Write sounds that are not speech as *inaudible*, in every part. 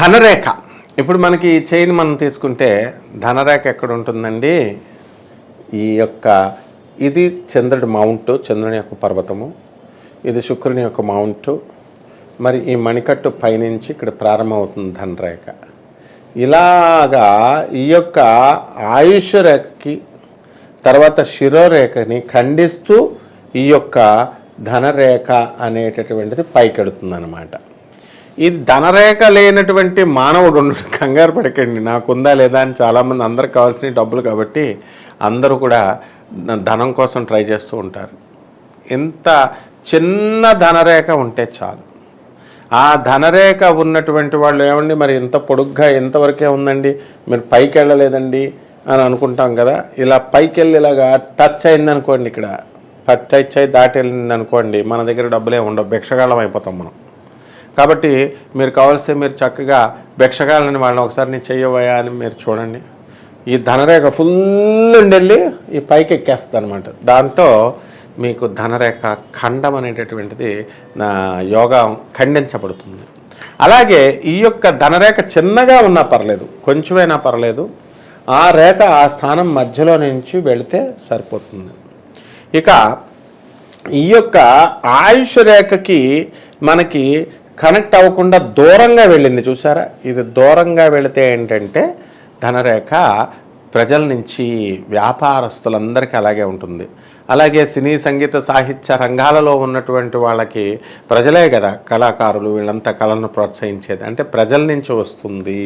ధనరేఖ. ఇప్పుడు మనకి ఈ చైన్ మనం తీసుకుంటే ధనరేఖ ఎక్కడ ఉంటుందండి ఈ యొక్క ఇది చంద్రుడి మౌంట్ చంద్రుని యొక్క పర్వతము. ఇది శుక్రుని యొక్క మౌంట్. మరి ఈ మణికట్టు పైనుంచి ఇక్కడ ప్రారంభమవుతుంది ధనరేఖ. ఇలాగా ఈ యొక్క ఆయుష్ రేఖకి తర్వాత శిరోరేఖని ఖండిస్తూ ఈ యొక్క ధనరేఖ అనేటటువంటిది పైకెడుతుంది అన్నమాట ఇది ధనరేఖ లేనటువంటి మానవుడు *laughs* కంగారు పడకండి. నాకుందా లేదా అని చాలామంది అందరికి కావాల్సిన డబ్బులు కాబట్టి అందరూ కూడా ధనం కోసం ట్రై చేస్తూ ఉంటారు. ఇంత చిన్న ధనరేఖ ఉంటే చాలు. ఆ ధనరేఖ ఉన్నటువంటి వాళ్ళు ఏమండి? మరి ఇంత పొడుగ్గా ఎంతవరకే ఉందండి? మీరు పైకి వెళ్ళలేదండి అని అనుకుంటాం కదా. ఇలా పైకి వెళ్ళి ఇలాగా టచ్ అయింది అనుకోండి ఇక్కడ. టచ్ అయి దాటి వెళ్ళింది అనుకోండి మన దగ్గర డబ్బులే ఉండవు. భిక్షగాళం అయిపోతాం మనం. కాబట్టి మీరు కావాల్సి మీరు చక్కగా భిక్షగాలని వాళ్ళని ఒకసారి నేను చెయ్యవయా అని మీరు చూడండి. ఈ ధనరేఖ ఫుల్ వెళ్ళి ఈ పైకి ఎక్కేస్తుంది అనమాట దాంతో మీకు ధనరేఖ ఖండం అనేటటువంటిది నా యోగా ఖండించబడుతుంది. అలాగే ఈ యొక్క ధనరేఖ చిన్నగా ఉన్నా పర్లేదు కొంచెమైనా పర్లేదు ఆ రేఖ ఆ స్థానం మధ్యలో నుంచి వెళితే సరిపోతుంది. ఇక ఈ యొక్క ఆయుష్ రేఖకి మనకి కనెక్ట్ అవ్వకుండా దూరంగా వెళ్ళింది చూసారా ఇది దూరంగా వెళితే ఏంటంటే ధనరేఖ ప్రజల నుంచి వ్యాపారస్తులందరికీ అలాగే ఉంటుంది. అలాగే సినీ సంగీత సాహిత్య రంగాలలో ఉన్నటువంటి వాళ్ళకి ప్రజలే కదా కళాకారులు వీళ్ళంతా కళను ప్రోత్సహించేది. అంటే ప్రజల నుంచి వస్తుంది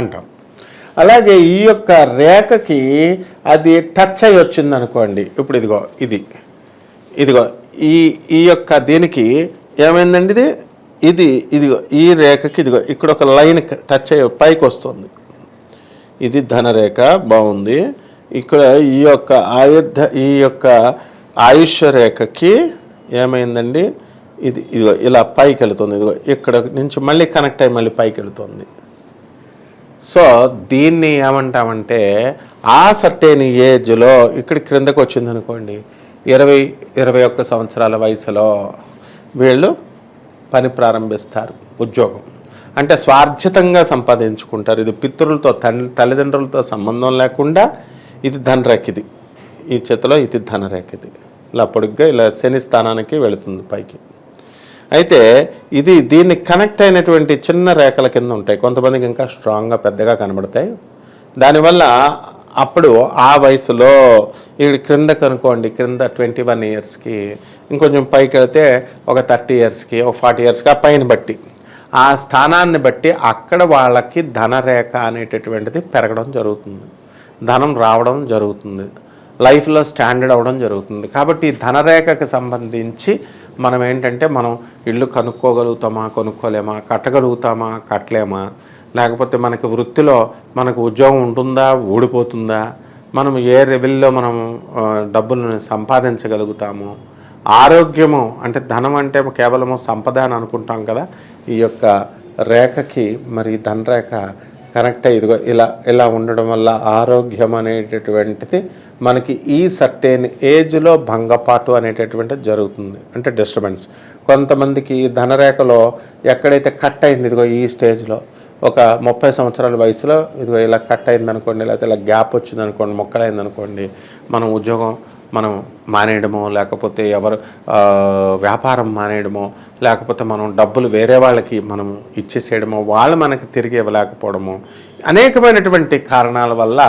అంటాం. అలాగే ఈ యొక్క రేఖకి అది టచ్ అయ్యి వచ్చింది అనుకోండి ఇప్పుడు ఇదిగో ఇది. ఇదిగో ఈ ఈ యొక్క దీనికి ఏమైందండి ఇది? ఇది ఇదిగో ఈ రేఖకి ఇదిగో ఇక్కడ ఒక లైన్ టచ్ అయ్యి పైకి వస్తుంది. ఇది ధనరేఖ బాగుంది. ఇక్కడ ఈ యొక్క ఆయుర్ధ ఈ యొక్క ఆయుష్ రేఖకి ఏమైందండి? ఇది ఇదిగో ఇలా పైకి వెళుతుంది. ఇదిగో ఇక్కడ నుంచి మళ్ళీ కనెక్ట్ అయ్యి మళ్ళీ పైకి వెళుతుంది. సో దీన్ని ఏమంటామంటే ఆ సర్టేన్ ఏజ్లో ఇక్కడ క్రిందకు వచ్చింది అనుకోండి ఇరవై ఇరవై ఒక్క సంవత్సరాల వయసులో వీళ్ళు పని ప్రారంభిస్తారు ఉద్యోగం. అంటే స్వార్జితంగా సంపాదించుకుంటారు. ఇది పితృలతో తల్లి తల్లిదండ్రులతో సంబంధం లేకుండా ఇది ధనరేఖిది. ఈ చేతిలో ఇది ధనరేఖది. ఇలా పొడుగ్గా ఇలా శని స్థానానికి వెళుతుంది పైకి. అయితే ఇది దీన్ని కనెక్ట్ అయినటువంటి చిన్న రేఖల కింద ఉంటాయి. కొంతమందికి ఇంకా స్ట్రాంగ్గా పెద్దగా కనబడతాయి. దానివల్ల అప్పుడు ఆ వయసులో ఇక్కడ క్రిందకు అనుకోండి క్రింద ట్వంటీ వన్ ఇయర్స్కి ఇంకొంచెం పైకి వెళ్తే ఒక థర్టీ ఇయర్స్కి ఒక ఫార్టీ ఇయర్స్కి ఆ పైన బట్టి. ఆ స్థానాన్ని బట్టి అక్కడ వాళ్ళకి ధనరేఖ అనేటటువంటిది పెరగడం జరుగుతుంది. ధనం రావడం జరుగుతుంది. లైఫ్లో స్టాండర్డ్ అవ్వడం జరుగుతుంది. కాబట్టి ఈ ధనరేఖకి సంబంధించి మనం ఏంటంటే మనం ఇల్లు కనుక్కోగలుగుతామా కొనుక్కోలేమా కట్టగలుగుతామా కట్టలేమా లేకపోతే మనకి వృత్తిలో మనకు ఉద్యోగం ఉంటుందా ఊడిపోతుందా? మనం ఏ లెవెల్లో మనం డబ్బులను సంపాదించగలుగుతాము? ఆరోగ్యము అంటే ధనం అంటే కేవలము సంపద అని అనుకుంటాం కదా? ఈ యొక్క రేఖకి మరి ధనరేఖ కనెక్ట్ అయ్యి ఇదిగో ఇలా ఇలా ఉండడం వల్ల ఆరోగ్యం అనేటటువంటిది మనకి ఈ సర్టెన్ ఏజ్లో భంగపాటు అనేటటువంటిది జరుగుతుంది. అంటే డిస్టర్బెన్స్. కొంతమందికి ఈ ధనరేఖలో ఎక్కడైతే కట్ అయింది ఇదిగో ఈ స్టేజ్లో ఒక ముప్పై సంవత్సరాల వయసులో ఇదిగో ఇలా కట్ అయింది అనుకోండి లేకపోతే ఇలా గ్యాప్ వచ్చిందనుకోండి మొక్కలైందనుకోండి మనం ఉద్యోగం మనం మానేయడమో లేకపోతే ఎవరు వ్యాపారం మానేయడమో లేకపోతే మనం డబ్బులు వేరే వాళ్ళకి మనం ఇచ్చేసేయడమో వాళ్ళు మనకి తిరిగి ఇవ్వలేకపోవడము అనేకమైనటువంటి కారణాల వల్ల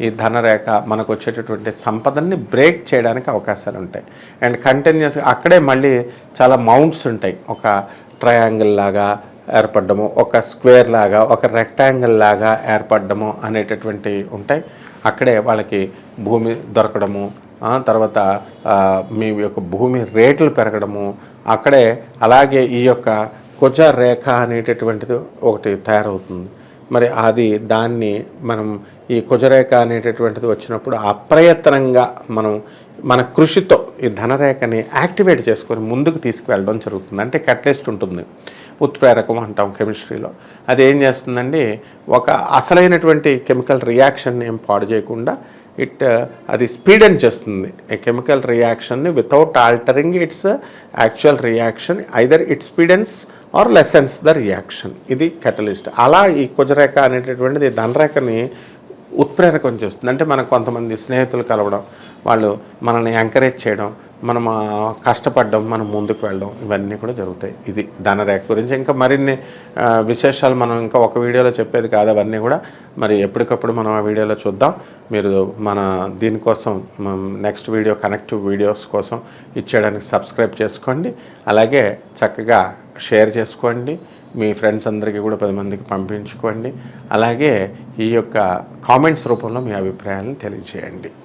ఈ ధనరేఖ మనకు వచ్చేటటువంటి సంపదని బ్రేక్ చేయడానికి అవకాశాలు ఉంటాయి. అండ్ కంటిన్యూస్ అక్కడే మళ్ళీ చాలా మౌంట్స్ ఉంటాయి. ఒక ట్రయాంగిల్ లాగా ఏర్పడము ఒక స్క్వేర్ లాగా ఒక రెక్టాంగిల్ లాగా ఏర్పడము అనేటటువంటి ఉంటాయి. అక్కడే వాళ్ళకి భూమి దొరకడము తర్వాత మీ యొక్క భూమి రేట్లు పెరగడము అక్కడే అలాగే ఈ యొక్క కుజ రేఖ అనేటటువంటిది ఒకటి తయారవుతుంది. మరి అది దాన్ని మనం ఈ కుజరేఖ అనేటటువంటిది వచ్చినప్పుడు అప్రయత్నంగా మనం మన కృషితో ఈ ధనరేఖని యాక్టివేట్ చేసుకొని ముందుకు తీసుకువెళ్ళడం జరుగుతుంది. అంటే కట్లెస్ట్ ఉంటుంది ఉత్ప్రేరకం అంటాం కెమిస్ట్రీలో. అది ఏం చేస్తుందండి ఒక అసలైనటువంటి కెమికల్ రియాక్షన్ ఏం పాడు చేయకుండా ఇట్ అది స్పీడ్ చేస్తుంది. A chemical రియాక్షన్ని without altering its actual reaction either it speedens or lessens the reaction. ఇది కెటలిస్ట్ అలా ఈ కుజరేఖ అనేటటువంటిది ధనరేఖని ఉత్ప్రేరకం చేస్తుంది. అంటే మనకు కొంతమంది స్నేహితులు కలవడం వాళ్ళు మనల్ని ఎంకరేజ్ చేయడం మనం కష్టపడడం మనం ముందుకు వెళ్ళడం ఇవన్నీ కూడా జరుగుతాయి. ఇది ధనరేఖ గురించి. ఇంకా మరిన్ని విశేషాలు మనం ఇంకా ఒక వీడియోలో చెప్పేది కాదు. అవన్నీ కూడా మరి ఎప్పటికప్పుడు మనం ఆ వీడియోలో చూద్దాం. మీరు మన దీనికోసం నెక్స్ట్ వీడియో కనెక్టివ్ వీడియోస్ కోసం ఇచ్చేయడానికి సబ్స్క్రైబ్ చేసుకోండి. అలాగే చక్కగా షేర్ చేసుకోండి. మీ ఫ్రెండ్స్ అందరికీ కూడా పది మందికి పంపించుకోండి. అలాగే ఈ యొక్క కామెంట్స్ రూపంలో మీ అభిప్రాయాలను తెలియజేయండి.